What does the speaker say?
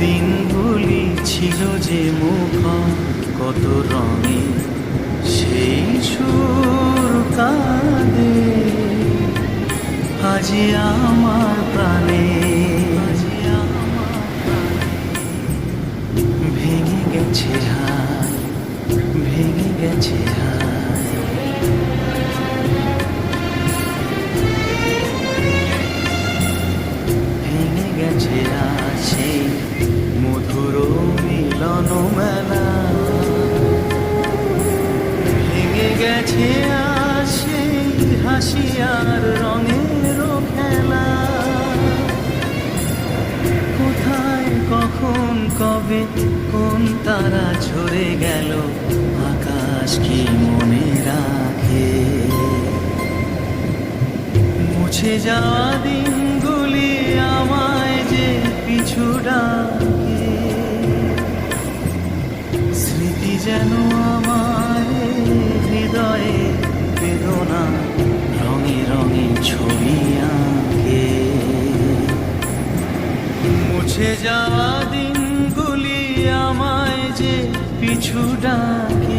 দিনগুলি ছিল যে মুখ কত রঙে সেই সুর কাঁদে। আজি আমার প্রাণে ভেঙে গেছে ভেঙে গেছে ভেঙে গেছে আছে মিলন মেলা। ভেঙে গেছে আছে হাসি রঙের খেলা। কোথায়, কখন, কবে, কোন তারা ঝরে গেল, আকাশ কি মনে রাখে? মুছে যাওয়া দিনগুলি আমায় যেন আমায় হৃদয়ে বেদনা রঙে রঙে ছবি আঁকে। মুছে যাওয়া দিনগুলি আমায় যে পিছু ডাকে